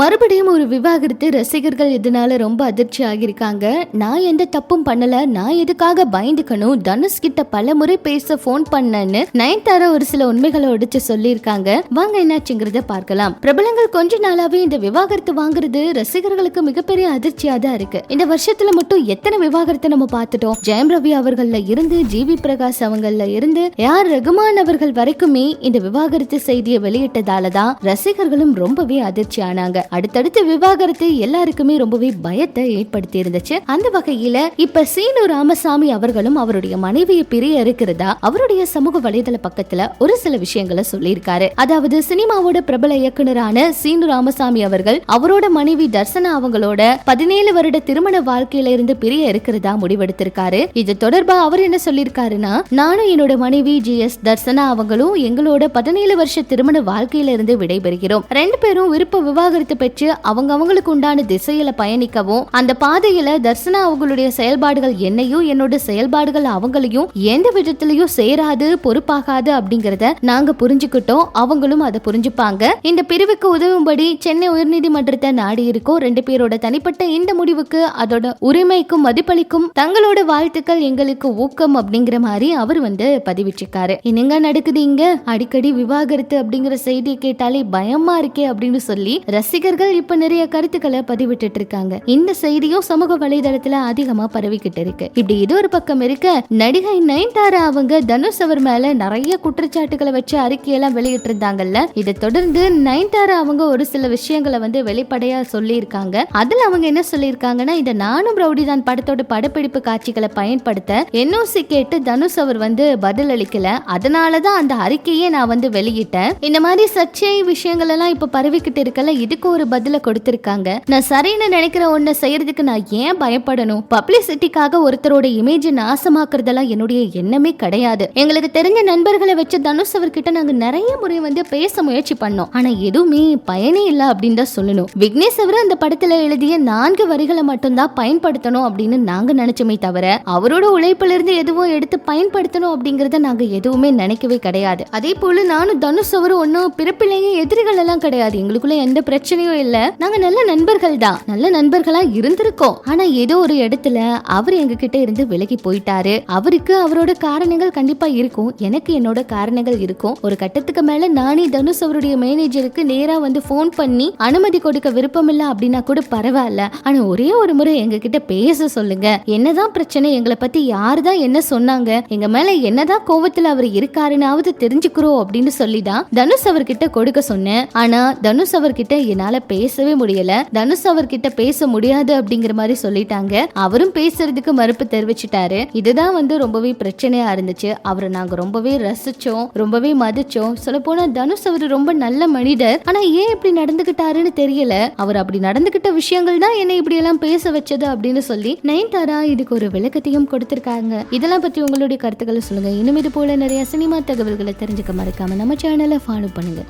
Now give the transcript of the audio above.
மறுபடியும் ஒரு விவாகரத்து ரசிகர்கள் இதனால ரொம்ப அதிர்ச்சி ஆகியிருக்காங்க. நான் எந்த தப்பும் பண்ணல. நான் எதுக்காக பயந்துக்கணும்? தனுஷ் கிட்ட பல முறை பேச ஃபோன் பண்ணேன்னு நயன்தாரா ஒரு சில உண்மைகளை உடைச்சு சொல்லியிருக்காங்க. வாங்க என்னாச்சுங்கிறத பார்க்கலாம். பிரபலங்கள் கொஞ்ச நாளாவே இந்த விவாகரத்து வாங்குறது ரசிகர்களுக்கு மிகப்பெரிய அதிர்ச்சியா தான் இருக்கு. இந்த வருஷத்துல மட்டும் எத்தனை விவாகரத்தை நம்ம பார்த்துட்டோம்? ஜெயம் ரவி அவர்கள்ல இருந்து ஜிவி பிரகாஷ் அவங்கள இருந்து யார் ரகுமான் அவர்கள் வரைக்குமே இந்த விவாகரத்து செய்தியை வெளியிட்டதால தான் ரசிகர்களும் ரொம்பவே அதிர்ச்சி ஆனாங்க. அடுத்தடுத்து விவாகரத்து எல்லாருக்குமே ரொம்பவே பயத்தை ஏற்படுத்தி இருந்துச்சு அந்த வகையில இப்ப சீனு ராமசாமி அவர்களும் அவருடைய மனைவியை பிரிய இருக்கிறதா அவருடைய சமூக வலைதள பக்கத்துல ஒரு சில விஷயங்களை சொல்லியிருக்காரு. அதாவது சினிமாவோட பிரபல இயக்குனரான சீனு ராமசாமி அவர்கள் அவரோட மனைவி தர்சனா அவங்களோட பதினேழு வருட திருமண வாழ்க்கையில இருந்து பிரிய இருக்கிறதா முடிவெடுத்திருக்காரு. இது தொடர்பா அவர் என்ன சொல்லியிருக்காருன்னா நானும் என்னோட மனைவி ஜி எஸ் தர்சனா அவங்களும் எங்களோட பதினேழு வருஷ திருமண வாழ்க்கையில இருந்து விடைபெறுகிறோம். ரெண்டு பேரும் விருப்ப விவாகரத்து பெற்று அவங்க அவங்களுக்கு உண்டான திசையில பயணிக்கவும் அந்த பாதையில தர்சனா அவங்களுடைய செயல்பாடுகள் என்னையும் என்னோட செயல்பாடுகள் அவங்களையும் எந்த விதத்திலையும் சேராது பொறுப்பாகாது அப்படிங்கறத நாங்க புரிஞ்சுக்கிட்டோம். அவங்களும் அதை புரிஞ்சுப்பாங்க. இந்த பிரிவுக்கு உதவும்படி சென்னை உயர்நீதிமன்றத்தை நாடி இருக்கோம். ரெண்டு பேரோட தனிப்பட்ட இந்த முடிவுக்கு அதோட உரிமைக்கும் மதிப்பளிக்கும் தங்களோட வாழ்த்துக்கள் எங்களுக்கு ஊக்கம் அப்படிங்கிற மாதிரி அவர் வந்து பதிவிட்டிருக்காரு. என்னங்க நடக்குது இங்க? அடிக்கடி விவாகரத்து அப்படிங்கிற செய்தியை கேட்டாலே பயமா இருக்கே அப்படின்னு சொல்லி ரசிகர்கள் இப்ப நிறைய கருத்துக்களை பதிவிட்டு இருக்காங்க இந்த செய்தியும் சமூக வலைதளத்துல அதிகமா பரவிக்கிட்டு இருக்கு. இப்படி இது ஒரு பக்கம் இருக்க. நடிகை நயன்தாரா அவங்க தனுஷ் அவர் மேல நிறைய குற்றச்சாட்டுகளை வச்சு அறிக்கையெல்லாம் வெளியிட்டு இருந்தாங்கல்ல இதை தொடர்ந்து நயன்தாரா அவங்க ஒரு சில விஷயங்களை வந்து வெளிப்படையா சொல்லியிருக்காங்க. அதுல அவங்க என்ன சொல்லியிருக்காங்கன்னா இதை நானும் ரவுடி தான் படத்தோட படப்பிடிப்பு காட்சிகளை பயன்படுத்த என்ஓசி கேட்டு தனுஷ் அவர் வந்து பதில் அளிக்கல. அதனாலதான் அந்த அறிக்கையை நான் வந்து வெளியிட்டேன். இந்த மாதிரி சர்ச்சை விஷயங்கள் எல்லாம் இப்ப பரவிக்கிட்டு இருக்கல. இதுக்கு ஒரு பதில கொடுத்திருக்காங்க. நான் சரின்னு நினைக்கிற ஒன்ன செய்யறதுக்கு நான் ஏன் பயப்படணும்? பப்ளிசிட்டிக்காக ஒருத்தரோட இமேஜ் நாசமாக்குறதெல்லாம் என்னுடைய எண்ணமே கிடையாது. எங்களுக்கு தெரிஞ்ச நண்பர்களை வச்சு தனுஷ் அவர்கிட்ட நாங்க நிறைய முறை வந்து பேச முயற்சி பண்ணோம். ஆனா எதுவுமே பயனே இல்ல அப்படின்னு தான் சொல்லணும். விக்னேஷ் அவர் அந்த படத்துல எழுதிய நான்கு வரிகளை மட்டும்தான் பயன்படுத்தணும் அப்படின்னு நாங்க நினைச்சோமே தவிர அவரோட உழைப்புல இருந்து எதுவும் எடுத்து பயன்படுத்தணும் அப்படிங்கறத நாங்க எதுவுமே நினைக்கவே கிடையாது. அதே போல நானும் தனுஷ் அவரும் ஒன்னும் பிறப்பிலேயே எதிரிகள் எல்லாம் கிடையாது. எங்களுக்குள்ள எந்த பிரச்சனையும் இல்ல நாங்க நல்ல நண்பர்கள் தான். நல்ல நண்பர்களா இருந்திருக்கோம். ஆனா ஏதோ ஒரு இடத்துல அவர் எங்க கிட்ட இருந்து விலகி போயிட்டாரு. அவருக்கு அவரோட காரணங்கள் கண்டிப்பா இருக்கும். எனக்கு என்னோட காரணங்கள் இருக்கும். ஒரு கட்டத்துக்கு மேல நானே தனுஷ் அவருடைய மேனேஜருக்கு நேரா வந்து ஃபோன் பண்ணி அனுமதி கொடுக்க விருப்பம் இல்ல அப்படின்னா கூட பரவாயில்ல. ஆனா ஒரே ஒரு முறை எங்க கிட்ட பேச சொல்லுங்க. என்னதான் பிரச்சனை எங்களை பத்தி யாருதான் என்ன சொன்னாங்க? எங்க மேல என்னதான் கோவத்துல அவர் இருக்காருன்னாவது தெரிஞ்சுக்கிறோம் அப்படின்னு சொல்லி தான் தனுஷ் அவர்கிட்ட கொடுக்க சொன்னேன். ஆனா தனுஷ் அவர்கிட்ட என்னால பேசவே முடியல. தனுஷ் அவர்கிட்ட பேச முடியாது அப்படிங்கிற மாதிரி சொல்லிட்டாங்க. அவரும் பேசுறதுக்கு மறுப்பு தெரிவிச்சிட்டாரு. இதுதான் வந்து ரொம்பவே பிரச்சனையா இருந்துச்சு. அவரை நாங்க ரொம்பவே ரசிச்சோம். ரொம்பவே மதிச்சோம். சொல்ல போனா தனுஷ் அவர் ரொம்ப நல்ல மனிதர். ஆனா ஏன் இப்படி நடந்துகிட்டாருன்னு தெரியல. அவர் அப்படி நடந்துகிட்ட விஷயங்கள் தான் என்னை இப்படி எல்லாம் பேச வச்சது அப்படின்னு சொல்லி நயன்தாரா இதுக்கு ஒரு விளக்கத்தையும் கொடுத்திருக்காங்க. இதெல்லாம் பத்தி உங்களுடைய கருத்துக்களை சொல்லுங்க. இன்னும் இது போல நிறைய சினிமா தகவல்களை தெரிஞ்சுக்க மறக்காம நம்ம சேனலை ஃபாலோ பண்ணுங்க.